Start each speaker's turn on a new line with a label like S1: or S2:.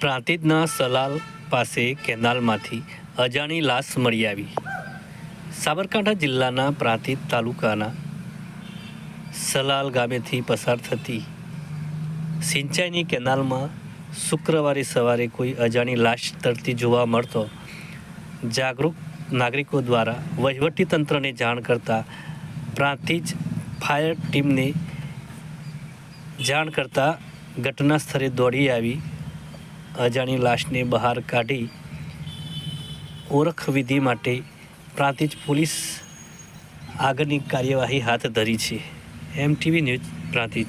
S1: પ્રાંતિજના સલાલ પાસે કેનાલમાંથી અજાણી લાશ મળી આવી. સાબરકાંઠા જિલ્લાના પ્રાંતિજ તાલુકાના સલાલ ગામેથી પસાર થતી સિંચાઈની કેનાલમાં શુક્રવારે સવારે કોઈ અજાણી લાશ તરતી જોવા મળતો જાગૃત નાગરિકો દ્વારા વહીવટી તંત્રને જાણ કરતા પ્રાંતિજ ફાયર ટીમને જાણ કરતા ઘટના સ્થળે દોડી આવી અજાણી લાશને બહાર કાઢી ઓળખ વિધિ માટે પ્રાંતિજ પોલીસ આગળની કાર્યવાહી હાથ ધરી છે. MTV news Prantij.